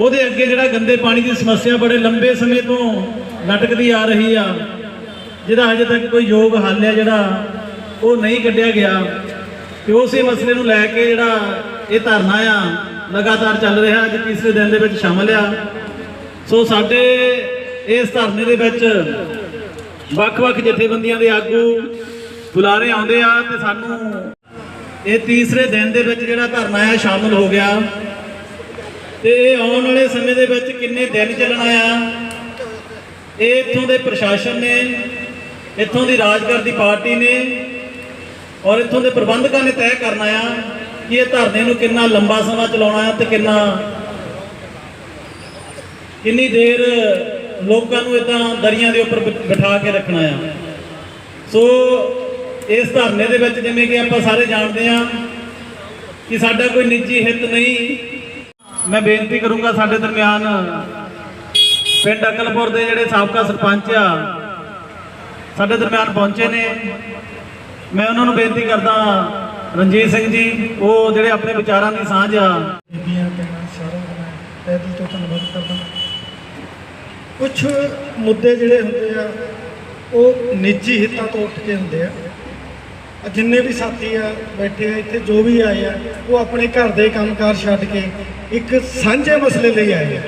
ਉਹਦੇ ਅੱਗੇ ਜਿਹੜਾ ਗੰਦੇ ਪਾਣੀ ਦੀ ਸਮੱਸਿਆ ਬੜੇ ਲੰਬੇ ਸਮੇਂ ਤੋਂ ਲਟਕਦੀ ਆ ਰਹੀ ਆ, ਜਿਹਦਾ ਹਜੇ ਤੱਕ ਕੋਈ ਯੋਗ ਹੱਲ ਹੈ ਜਿਹੜਾ ਉਹ ਨਹੀਂ ਕੱਢਿਆ ਗਿਆ। ਤੇ ਉਸੇ ਮਸਲੇ ਨੂੰ ਲੈ ਕੇ ਜਿਹੜਾ ਇਹ ਧਰਨਾ ਆ, ਲਗਾਤਾਰ ਚੱਲ ਰਿਹਾ, ਅੱਜ ਤੀਸਰੇ ਦਿਨ ਦੇ ਵਿੱਚ ਸ਼ਾਮਲ ਆ। ਸੋ ਸਾਡੇ ਇਸ ਧਰਨੇ ਦੇ ਵਿੱਚ ਵੱਖ-ਵੱਖ ਜਥੇਬੰਦੀਆਂ ਦੇ ਆਗੂ ਬੁਲਾਰੇ ਆਉਂਦੇ ਆ ਤੇ ਸਾਨੂੰ ਇਹ ਤੀਸਰੇ ਦਿਨ ਦੇ ਵਿੱਚ ਜਿਹੜਾ ਧਰਨਾ ਆ, ਸ਼ਾਮਲ ਹੋ ਗਿਆ। ਤੇ ਇਹ ਆਉਣ ਵਾਲੇ ਸਮੇਂ ਦੇ ਵਿੱਚ ਕਿੰਨੇ ਦਿਨ ਚੱਲਣਾ ਆ ਇਹ ਇੱਥੋਂ ਦੇ ਪ੍ਰਸ਼ਾਸਨ ਨੇ, ਇੱਥੋਂ ਦੀ ਰਾਜਗਰ ਦੀ ਪਾਰਟੀ ਨੇ ਔਰ ਇੱਥੋਂ ਦੇ ਪ੍ਰਬੰਧਕਾਂ ਨੇ ਤੈਅ ਕਰਨਾ ਆ ਕਿ ਇਹ ਧਰਨੇ ਨੂੰ ਕਿੰਨਾ ਲੰਬਾ ਸਮਾਂ ਚਲਾਉਣਾ ਆ ਤੇ ਕਿੰਨਾ ਕਿੰਨੀ ਦੇਰ ਲੋਕਾਂ ਨੂੰ ਇਦਾਂ ਦਰੀਆਂ ਦੇ ਉੱਪਰ ਬਿਠਾ ਕੇ ਰੱਖਣਾ ਆ। ਸੋ ਇਸ ਧਰਨੇ ਦੇ ਵਿੱਚ ਜਿਵੇਂ ਕਿ ਆਪਾਂ ਸਾਰੇ ਜਾਣਦੇ ਆ ਕਿ ਸਾਡਾ ਕੋਈ ਨਿੱਜੀ ਹਿੱਤ ਨਹੀਂ ਮੈਂ ਬੇਨਤੀ ਕਰੂੰਗਾ ਸਾਡੇ ਦਰਮਿਆਨ ਪਿੰਡ ਅਕਲਪੁਰ ਦੇ ਜਿਹੜੇ ਸਾਬਕਾ ਸਰਪੰਚ ਆ, ਸਾਡੇ ਦਰਮਿਆਨ ਪਹੁੰਚੇ ਨੇ। ਮੈਂ ਉਹਨਾਂ ਨੂੰ ਬੇਨਤੀ ਕਰਦਾ ਰਣਜੀਤ ਸਿੰਘ ਜੀ, ਉਹ ਜਿਹੜੇ ਆਪਣੇ ਵਿਚਾਰਾਂ ਦੀ ਸਾਂਝ ਆ। ਬੀਬੀਆਂ, ਭੈਣਾਂ, ਸਾਰਿਆਂ ਮੈਂ ਤਹਿ ਦਿਲ ਤੋਂ ਧੰਨਵਾਦ ਕਰਦਾ ਕੁਝ ਮੁੱਦੇ ਜਿਹੜੇ ਹੁੰਦੇ ਆ, ਉਹ ਨਿੱਜੀ ਹਿੱਤਾਂ ਤੋਂ ਉੱਠ ਕੇ ਹੁੰਦੇ ਆ। ਆ ਜਿੰਨੇ ਵੀ ਸਾਥੀ ਆ ਬੈਠੇ ਆ, ਇੱਥੇ ਜੋ ਵੀ ਆਏ ਆ, ਉਹ ਆਪਣੇ ਘਰ ਦੇ ਕੰਮਕਾਰ ਛੱਡ ਕੇ ਇੱਕ ਸਾਂਝੇ ਮਸਲੇ ਲਈ ਆਏ ਆ।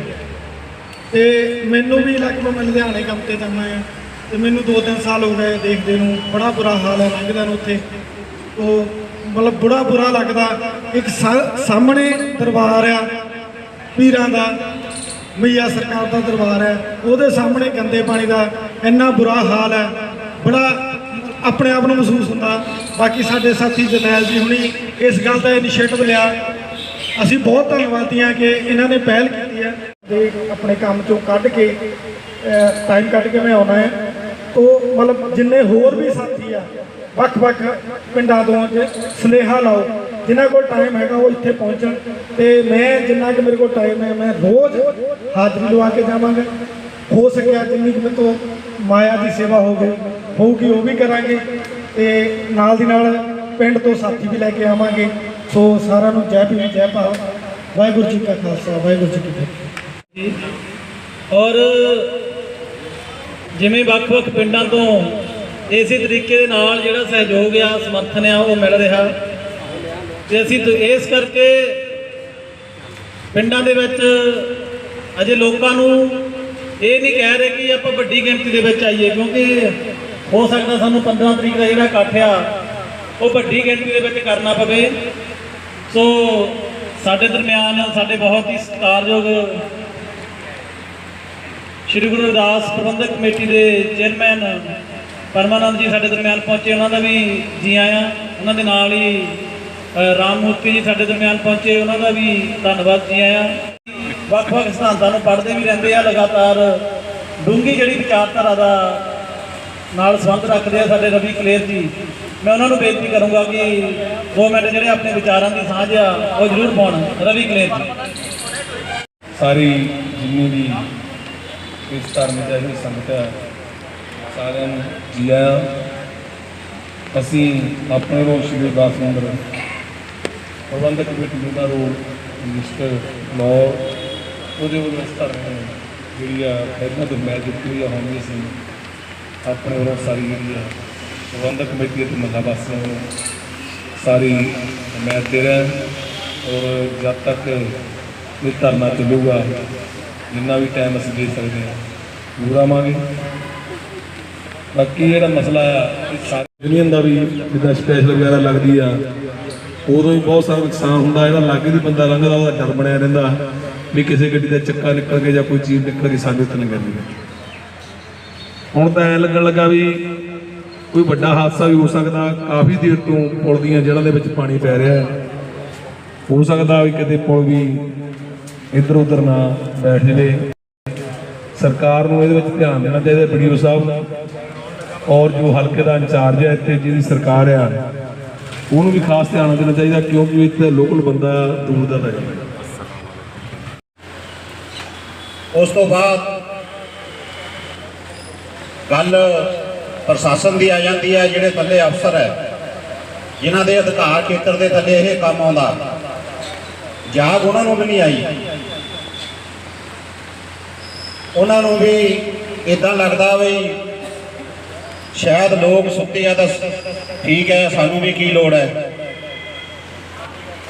ਤੇ ਮੈਨੂੰ ਵੀ ਲਗਭਗ ਮੈਂ ਲੁਧਿਆਣੇ ਕੰਮ ਤੇ ਜਾਂਦਾ ਆ। ਤੇ ਮੈਨੂੰ 2-3 ਸਾਲ ਹੋ ਗਏ ਦੇਖਦੇ ਨੂੰ, ਬੜਾ ਬੁਰਾ ਹਾਲ ਹੈ ਲੰਘਦਾ ਨੂੰ ਉੱਥੇ। ਉਹ ਮਤਲਬ ਬੜਾ ਬੁਰਾ ਲੱਗਦਾ, ਇੱਕ ਸਾਹਮਣੇ ਦਰਬਾਰ ਆ, ਪੀਰਾਂ ਦਾ, ਮਈਆ ਸਰਕਾਰ ਦਾ ਦਰਬਾਰ ਹੈ ਉਹਦੇ ਸਾਹਮਣੇ ਗੰਦੇ ਪਾਣੀ ਦਾ ਇੰਨਾ ਬੁਰਾ ਹਾਲ ਹੈ ਬੜਾ ਆਪਣੇ ਆਪ ਨੂੰ ਮਹਿਸੂਸ ਹੁੰਦਾ। ਬਾਕੀ ਸਾਡੇ ਸਾਥੀ ਜਨੈਲ ਜੀ ਹੁਣੀ ਇਸ ਗੱਲ ਦਾ ਇਨੀਸ਼ੀਏਟਿਵ ਲਿਆ। ਅਸੀਂ ਬਹੁਤ ਧੰਨਵਾਦੀ ਹਾਂ ਕਿ ਇਹਨਾਂ ਨੇ ਪਹਿਲ ਕੀਤੀ ਹੈ ਤੇ ਆਪਣੇ ਕੰਮ ਚੋਂ ਕੱਢ ਕੇ ਟਾਈਮ ਕੱਢ ਕੇ ਮੈਂ ਆਉਣਾ ਹੈ। ਤੋ ਮਤਲਬ ਜਿੰਨੇ ਹੋਰ ਵੀ ਸਾਥੀ ਆ, ਵੱਖ-ਵੱਖ ਪਿੰਡਾਂ ਤੋਂ ਅੱਜ ਸੁਨੇਹਾ ਲਾਓ, ਜਿਨ੍ਹਾਂ ਕੋਲ ਟਾਈਮ ਹੈਗਾ ਉਹ ਇੱਥੇ ਪਹੁੰਚਣ। ਤੇ ਮੈਂ ਜਿੰਨਾ ਕਿ ਮੇਰੇ ਕੋਲ ਟਾਈਮ ਹੈ, ਮੈਂ ਰੋਜ਼ ਹਾਜ਼ਰੀ ਲਵਾ ਕੇ ਜਾਵਾਂਗਾ। ਹੋ ਸਕਿਆ ਜਿੰਨੀ ਕੁ ਮੇਰੇ ਤੋਂ ਮਾਇਆ ਦੀ ਸੇਵਾ ਹੋ ਗਈ ਹੋਊਗੀ ਉਹ ਵੀ ਕਰਾਂਗੇ। ਤੇ ਨਾਲ ਦੀ ਨਾਲ ਪਿੰਡ ਤੋਂ ਸਾਥੀ ਵੀ ਲੈ ਕੇ ਆਵਾਂਗੇ। ਸੋ ਸਾਰਿਆਂ ਨੂੰ ਜੈ ਭੀਮ, ਜੈ ਭਾਰਤ ਵਾਹਿਗੁਰੂ ਜੀ ਕਾ ਖਾਲਸਾ, ਵਾਹਿਗੁਰੂ ਜੀ ਕੀ ਫਤਿਹ। ਔਰ ਜਿਵੇਂ ਵੱਖ-ਵੱਖ ਪਿੰਡਾਂ ਤੋਂ ਇਸੇ ਤਰੀਕੇ ਦੇ ਨਾਲ ਜਿਹੜਾ ਸਹਿਯੋਗ ਆ, ਸਮਰਥਨ ਆ, ਉਹ ਮਿਲ ਰਿਹਾ। ਤੇ ਅਸੀਂ ਇਸ ਕਰਕੇ ਪਿੰਡਾਂ ਦੇ ਵਿੱਚ ਅਜੇ ਲੋਕਾਂ ਨੂੰ ਇਹ ਨਹੀਂ ਕਹਿ ਰਹੇ ਕਿ ਆਪਾਂ ਵੱਡੀ ਗਿਣਤੀ ਦੇ ਵਿੱਚ ਆਈਏ, ਕਿਉਂਕਿ ਹੋ ਸਕਦਾ ਸਾਨੂੰ 15 ਤਰੀਕ ਦਾ ਜਿਹੜਾ ਇਕੱਠ ਆ, ਉਹ ਵੱਡੀ ਗਿਣਤੀ ਦੇ ਵਿੱਚ ਕਰਨਾ ਪਵੇ। ਸੋ ਸਾਡੇ ਦਰਮਿਆਨ ਸਾਡੇ ਬਹੁਤ ਹੀ ਸਤਿਕਾਰਯੋਗ ਸ਼੍ਰੀ ਗੁਰੂ ਅਰਦਾਸ ਪ੍ਰਬੰਧਕ ਕਮੇਟੀ ਦੇ ਚੇਅਰਮੈਨ ਪਰਮਾਨੰਦ ਜੀ ਸਾਡੇ ਦਰਮਿਆਨ ਪਹੁੰਚੇ ਉਹਨਾਂ ਦਾ ਵੀ ਜੀ ਆਇਆਂ ਉਹਨਾਂ ਦੇ ਨਾਲ ਹੀ ਅ, ਰਾਮ ਮੂਰਤੀ ਜੀ ਸਾਡੇ ਦਰਮਿਆਨ ਪਹੁੰਚੇ ਉਹਨਾਂ ਦਾ ਵੀ ਧੰਨਵਾਦ ਜੀ ਆਇਆਂ। ਵੱਖ-ਵੱਖ ਸਿਧਾਂਤਾਂ ਨੂੰ ਪੜ੍ਹਦੇ ਵੀ ਰਹਿੰਦੇ ਆ ਲਗਾਤਾਰ ਡੂੰਗੀ ਜਿਹੜੀ ਵਿਚਾਰਧਾਰਾ ਦਾ ਨਾਲ ਸੰਬੰਧ ਰੱਖਦੇ ਆ ਸਾਡੇ ਰਵੀ ਕਲੇਰ ਜੀ। ਮੈਂ ਉਹਨਾਂ ਨੂੰ ਬੇਨਤੀ ਕਰੂੰਗਾ ਕਿ ਦੋ ਮਿੰਟ ਜਿਹੜੇ ਆਪਣੇ ਵਿਚਾਰਾਂ ਦੀ ਸਾਂਝ ਆ, ਉਹ ਜ਼ਰੂਰ ਪਾਉਣ, ਰਵੀ ਕਲੇਰ ਸਾਰੀ ਜਿੰਨੀ ਵੀ ਇਸ ਧਰਮ ਦਾ ਹੀ ਸੰਗਤ ਹੈ, ਸਾਰਿਆਂ ਨੂੰ ਜੀ ਆਇਆਂ ਅਸੀਂ ਆਪਣੇ ਰੋਲ ਸ਼੍ਰੀ ਦਾਸ ਮੰਦਰ, ਪ੍ਰਬੰਧਕ ਕਮੇਟੀ ਦਾ ਰੋਲ ਮਿਸਟਰ ਲੋ ਉਹਦੇ ਵੱਲੋਂ ਇਸ ਧਰਮ ਨੂੰ ਜਿਹੜੀ ਆ, ਪਹਿਲਾਂ ਤੋਂ ਮੈਂ ਦਿੱਤੀ ਆ, ਹੁਣ ਵੀ ਅਸੀਂ ਆਪਣੇ ਵੱਲੋਂ ਸਾਰੀ ਜਿਹੜੀ ਆ ਪ੍ਰਬੰਧਕ ਕਮੇਟੀ ਅਤੇ ਮੱਲਾ ਵਾਸੀਆਂ ਨੂੰ ਸਾਰੀ ਮੈਂ ਦੇ ਔਰ ਜਦ ਤੱਕ ਇਹ ਧਰਨਾ ਚੱਲੂਗਾ, ਜਿੰਨਾ ਵੀ ਟਾਈਮ ਅਸੀਂ ਦੇ ਸਕਦੇ ਹਾਂ ਪੂਰਾਵਾਂਗੇ ਬਾਕੀ ਜਿਹੜਾ ਮਸਲਾ ਆ, ਇਹ ਯੂਨੀਅਨ ਦਾ ਵੀ ਜਿੱਦਾਂ ਸਪੈਸ਼ਲ ਵਗੈਰਾ ਲੱਗਦੀ ਆ, ਉਦੋਂ ਹੀ ਬਹੁਤ ਸਾਰਾ ਨੁਕਸਾਨ ਹੁੰਦਾ, ਇਹਦਾ ਲਾਗੇ ਦੀ ਬੰਦਾ ਲੰਘਦਾ, ਉਹਦਾ ਡਰ ਬਣਿਆ ਰਹਿੰਦਾ ਵੀ ਕਿਸੇ ਗੱਡੀ ਦਾ ਚੱਕਾ ਨਿਕਲ ਗਿਆ ਜਾਂ ਕੋਈ ਚੀਜ਼ ਨਿਕਲ ਗਈ, ਸਾਡੇ ਉੱਤੇ ਨਾ ਕਰਨੀ। ਹੁਣ ਤਾਂ ਐ ਲੱਗਣ ਲੱਗਾ ਵੀ ਕੋਈ ਵੱਡਾ ਹਾਦਸਾ ਵੀ ਹੋ ਸਕਦਾ, ਕਾਫੀ ਦੇਰ ਤੋਂ ਪੁਲ ਦੀਆਂ ਜੜ੍ਹਾਂ ਦੇ ਵਿੱਚ ਪਾਣੀ ਪੈ ਰਿਹਾ ਹੈ। ਹੋ ਸਕਦਾ ਵੀ ਕਿਤੇ ਪੁਲ ਵੀ ਇੱਧਰ ਉੱਧਰ ਨਾ ਬੈਠ ਜਵੇ। ਸਰਕਾਰ ਨੂੰ ਇਹਦੇ ਵਿੱਚ ਧਿਆਨ ਦੇਣਾ ਚਾਹੀਦਾ ਵੀਡੀਓ ਸਾਹਿਬ ਔਰ ਜੋ ਹਲਕੇ ਦਾ ਇੰਚਾਰਜ ਹੈ ਇੱਥੇ, ਜਿਹਦੀ ਸਰਕਾਰ ਆ, ਉਹਨੂੰ ਵੀ ਖਾਸ ਧਿਆਨ ਦੇਣਾ ਚਾਹੀਦਾ, ਕਿਉਂਕਿ ਇੱਥੇ ਲੋਕਲ ਬੰਦਾ ਦੂਰ ਦਾ ਹੈ। ਉਸ ਤੋਂ ਬਾਅਦ ਗੱਲ ਪ੍ਰਸ਼ਾਸਨ ਦੀ ਆ ਜਾਂਦੀ ਹੈ, ਜਿਹੜੇ ਥੱਲੇ ਅਫਸਰ ਹੈ, ਜਿਨ੍ਹਾਂ ਦੇ ਅਧਿਕਾਰ ਖੇਤਰ ਦੇ ਥੱਲੇ ਇਹ ਕੰਮ ਆਉਂਦਾ। ਜਾਗ ਉਹਨਾਂ ਨੂੰ ਵੀ ਨਹੀਂ ਆਈ। ਉਹਨਾਂ ਨੂੰ ਵੀ ਇਦਾਂ ਲੱਗਦਾ ਵੀ ਸ਼ਾਇਦ ਲੋਕ ਸੁੱਤੇ ਆ ਤਾਂ ਠੀਕ ਹੈ, ਸਾਨੂੰ ਵੀ ਕੀ ਲੋੜ ਹੈ।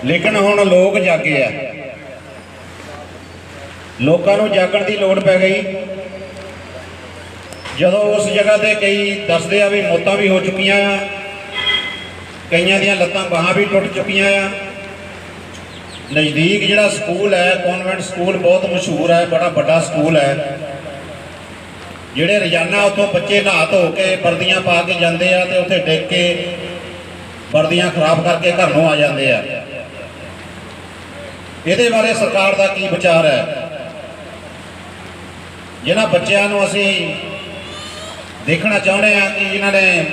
ਲੇਕਿਨ ਹੁਣ ਲੋਕ ਜਾਗੇ ਆ। ਲੋਕਾਂ ਨੂੰ ਜਾਗਣ ਦੀ ਲੋੜ ਪੈ ਗਈ। ਜਦੋਂ ਉਸ ਜਗ੍ਹਾ ਤੇ ਕਈ ਦੱਸਦੇ ਆ ਵੀ ਮੌਤਾਂ ਵੀ ਹੋ ਚੁੱਕੀਆਂ ਆ, ਕਈਆਂ ਦੀਆਂ ਲੱਤਾਂ ਬਾਹਾਂ ਵੀ ਟੁੱਟ ਚੁੱਕੀਆਂ ਆ। ਨਜ਼ਦੀਕ ਜਿਹੜਾ ਸਕੂਲ ਹੈ, ਕਨਵੈਂਟ ਸਕੂਲ ਬਹੁਤ ਮਸ਼ਹੂਰ ਹੈ, ਬੜਾ ਵੱਡਾ ਸਕੂਲ ਹੈ। ਜਿਹੜੇ ਰੋਜ਼ਾਨਾ ਉੱਥੋਂ ਬੱਚੇ ਨਹਾ ਧੋ ਕੇ ਵਰਦੀਆਂ ਪਾ ਕੇ ਜਾਂਦੇ ਆ ਤੇ ਉੱਥੇ ਡਿੱਗ ਕੇ ਵਰਦੀਆਂ ਖਰਾਬ ਕਰਕੇ ਘਰ ਨੂੰ ਆ ਜਾਂਦੇ ਆ। ਇਹਦੇ ਬਾਰੇ ਸਰਕਾਰ ਦਾ ਕੀ ਵਿਚਾਰ ਹੈ? ਜਿਨ੍ਹਾਂ ਬੱਚਿਆਂ ਨੂੰ ਅਸੀਂ ਦੇਖਣਾ ਚਾਹੁੰਦੇ ਆ ਕਿ ਜਿਨ੍ਹਾਂ ਨੇ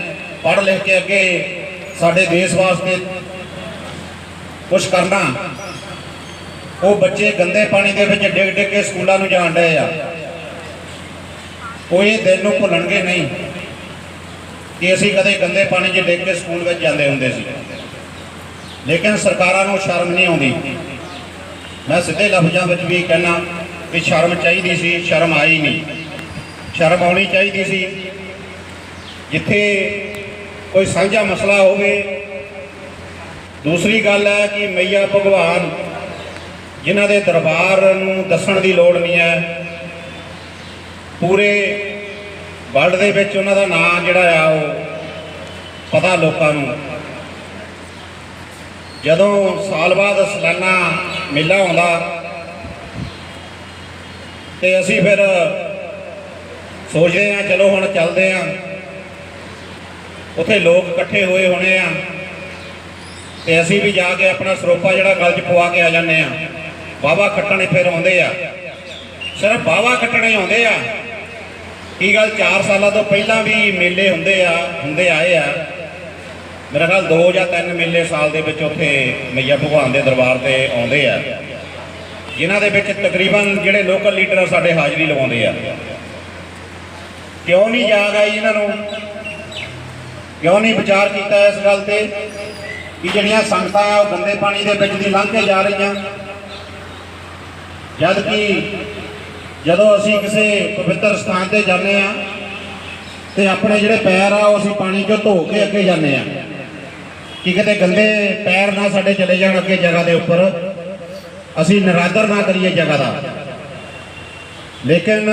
ਪੜ੍ਹ ਲਿਖ ਕੇ ਅੱਗੇ ਸਾਡੇ ਦੇਸ਼ ਵਾਸਤੇ ਕੁਝ ਕਰਨਾ। ਉਹ ਬੱਚੇ ਗੰਦੇ ਪਾਣੀ ਦੇ ਵਿੱਚ ਡਿੱਗ ਡਿੱਗ ਕੇ ਸਕੂਲਾਂ ਨੂੰ ਜਾਣ ਡਏ ਆ। ਉਹ ਇਹ ਦਿਨ ਨੂੰ ਭੁੱਲਣਗੇ ਨਹੀਂ ਕਿ ਅਸੀਂ ਕਦੇ ਗੰਦੇ ਪਾਣੀ 'ਚ ਡਿੱਗ ਕੇ ਸਕੂਲ ਵਿੱਚ ਜਾਂਦੇ ਹੁੰਦੇ ਸੀ। ਲੇਕਿਨ ਸਰਕਾਰਾਂ ਨੂੰ ਸ਼ਰਮ ਨਹੀਂ ਆਉਂਦੀ। ਮੈਂ ਸਿੱਧੇ ਲਫ਼ਜ਼ਾਂ ਵਿੱਚ ਵੀ ਕਹਿਣਾ ਕਿ ਸ਼ਰਮ ਚਾਹੀਦੀ ਸੀ, ਸ਼ਰਮ ਆਈ ਨਹੀਂ। ਸ਼ਰਮ ਆਉਣੀ ਚਾਹੀਦੀ ਸੀ। ਜਿੱਥੇ ਕੋਈ ਸਾਂਝਾ ਮਸਲਾ ਹੋਵੇ। ਦੂਸਰੀ ਗੱਲ ਹੈ ਕਿ ਮਈਆ ਭਗਵਾਨ, ਜਿਨ੍ਹਾਂ ਦੇ ਦਰਬਾਰ ਨੂੰ ਦੱਸਣ ਦੀ ਲੋੜ ਨਹੀਂ ਹੈ, ਪੂਰੇ ਵਰਲਡ ਦੇ ਵਿੱਚ ਉਹਨਾਂ ਦਾ ਨਾਮ ਜਿਹੜਾ ਆ ਉਹ ਪਤਾ ਲੋਕਾਂ ਨੂੰ। ਜਦੋਂ ਸਾਲ ਬਾਅਦ ਸਾਲਾਨਾ ਮੇਲਾ ਆਉਂਦਾ ਤੇ ਅਸੀਂ ਫਿਰ ਸੋਚਦੇ ਆ ਚਲੋ ਹੁਣ ਚੱਲਦੇ ਆ ਉੱਥੇ ਲੋਕ ਇਕੱਠੇ ਹੋਏ ਹੋਣੇ ਆ। ਤੇ ਅਸੀਂ ਵੀ ਜਾ ਕੇ ਆਪਣਾ ਸਰੋਪਾ ਜਿਹੜਾ ਗਲ 'ਚ ਪਵਾ ਕੇ ਆ ਜਾਂਦੇ ਆ। ਬਾਵਾ ਖੱਟਣੇ ਫਿਰ ਆਉਂਦੇ ਆ। ਸਿਰਫ ਬਾਵਾ ਖੱਟਣੇ ਆਉਂਦੇ ਆ। ਕੀ ਗੱਲ 4 ਸਾਲਾਂ ਤੋਂ ਪਹਿਲਾਂ ਵੀ ਮੇਲੇ ਹੁੰਦੇ ਆ, ਹੁੰਦੇ ਆਏ ਆ। ਮੇਰਾ ਖਿਆਲ ਦੋ ਜਾਂ ਤਿੰਨ ਮੇਲੇ ਸਾਲ ਦੇ ਵਿੱਚ ਉੱਥੇ ਮਈਆ ਭਗਵਾਨ ਦੇ ਦਰਬਾਰ ਤੇ ਆਉਂਦੇ ਆ। ਜਿਨ੍ਹਾਂ ਦੇ ਵਿੱਚ ਤਕਰੀਬਨ ਜਿਹੜੇ ਲੋਕਲ ਲੀਡਰ ਆ ਸਾਡੇ ਹਾਜ਼ਰੀ ਲਵਾਉਂਦੇ ਆ। ਕਿਉਂ ਨਹੀਂ ਯਾਦ ਆਈ ਇਹਨਾਂ ਨੂੰ? ਕਿਉਂ ਨਹੀਂ ਵਿਚਾਰ ਕੀਤਾ ਇਸ ਗੱਲ ਤੇ? ਕਿ ਜਿਹੜੀਆਂ ਸੰਗਤਾਂ ਆ, ਉਹ ਗੰਦੇ ਪਾਣੀ ਦੇ ਵਿੱਚ ਦੀ ਲੰਘ ਕੇ ਜਾ ਰਹੀਆਂ। ਜਦ ਕਿ ਜਦੋਂ ਅਸੀਂ ਕਿਸੇ ਪਵਿੱਤਰ ਸਥਾਨ ਤੇ ਜਾਂਦੇ ਆ, ਤੇ ਆਪਣੇ ਜਿਹੜੇ ਪੈਰ ਆ, ਉਹ ਅਸੀਂ ਪਾਣੀ 'ਚੋਂ ਧੋ ਕੇ ਅੱਗੇ ਜਾਂਦੇ ਆ। ਕਿ ਕਿਤੇ ਗੰਦੇ ਪੈਰ ਨਾ ਸਾਡੇ ਚਲੇ ਜਾਣ ਅੱਗੇ ਜਗ੍ਹਾ ਦੇ ਉੱਪਰ। ਅਸੀਂ ਨਿਰਾਦਰ ਨਾ ਕਰੀਏ ਜਗ੍ਹਾ ਦਾ। ਲੇਕਿਨ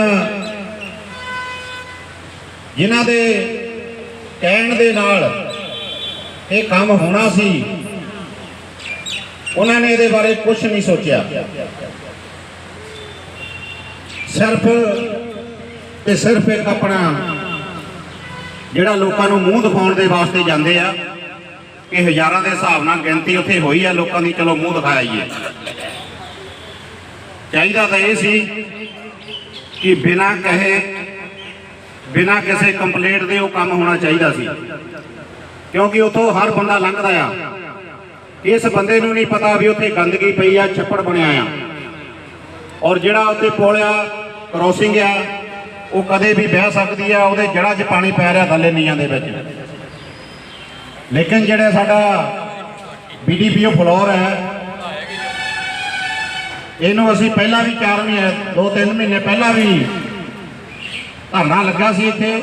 ਜਿਨ੍ਹਾਂ ਦੇ ਕਹਿਣ ਦੇ ਨਾਲ ਇਹ ਕੰਮ ਹੋਣਾ ਸੀ। ਉਹਨਾਂ ਨੇ ਇਹਦੇ ਬਾਰੇ ਕੁਝ ਨਹੀਂ ਸੋਚਿਆ। ਸਿਰਫ ਤੇ ਸਿਰਫ ਇੱਕ ਆਪਣਾ ਜਿਹੜਾ ਲੋਕਾਂ ਨੂੰ ਮੂੰਹ ਦਿਖਾਉਣ ਦੇ ਵਾਸਤੇ ਜਾਂਦੇ ਆ, ਕਿ ਹਜ਼ਾਰਾਂ ਦੇ ਹਿਸਾਬ ਨਾਲ ਗਿਣਤੀ ਉੱਥੇ ਹੋਈ ਆ, ਲੋਕਾਂ ਦੀ ਚਲੋ ਮੂੰਹ ਦਿਖਾਈਏ ਚਾਹੀਦਾ ਤਾਂ ਇਹ ਸੀ ਕਿ ਬਿਨਾਂ ਕਹੇ ਬਿਨਾਂ ਕਿਸੇ ਕੰਪਲੇਂਟ ਦੇ ਉਹ ਕੰਮ ਹੋਣਾ ਚਾਹੀਦਾ ਸੀ। ਕਿਉਂਕਿ ਉਥੋਂ ਹਰ ਬੰਦਾ ਲੰਘਦਾ ਆ। ਇਸ ਬੰਦੇ ਨੂੰ ਨਹੀਂ ਪਤਾ ਵੀ ਉੱਥੇ ਗੰਦਗੀ ਪਈ ਆ, ਛੱਪੜ ਬਣਿਆ ਆ। ਔਰ ਜਿਹੜਾ ਉੱਥੇ ਪੁਲ ਆ ਕ੍ਰੋਸਿੰਗ ਆ, ਉਹ ਕਦੇ ਵੀ ਬਹਿ ਸਕਦੀ ਆ, ਉਹਦੇ ਜੜ੍ਹਾਂ 'ਚ ਪਾਣੀ ਪੈ ਰਿਹਾ ਥੱਲੇ ਨੀਆਂ ਦੇ ਵਿੱਚ। ਲੇਕਿਨ ਜਿਹੜਾ ਸਾਡਾ ਬੀਡੀਪੀਓ ਫਲੋਰ ਹੈ, ਇਹਨੂੰ ਅਸੀਂ ਪਹਿਲਾਂ ਵੀ 4 ਮਹੀਨੇ 2-3 ਮਹੀਨੇ ਪਹਿਲਾਂ ਵੀ ਧਰਨਾ ਲੱਗਾ ਸੀ ਇੱਥੇ।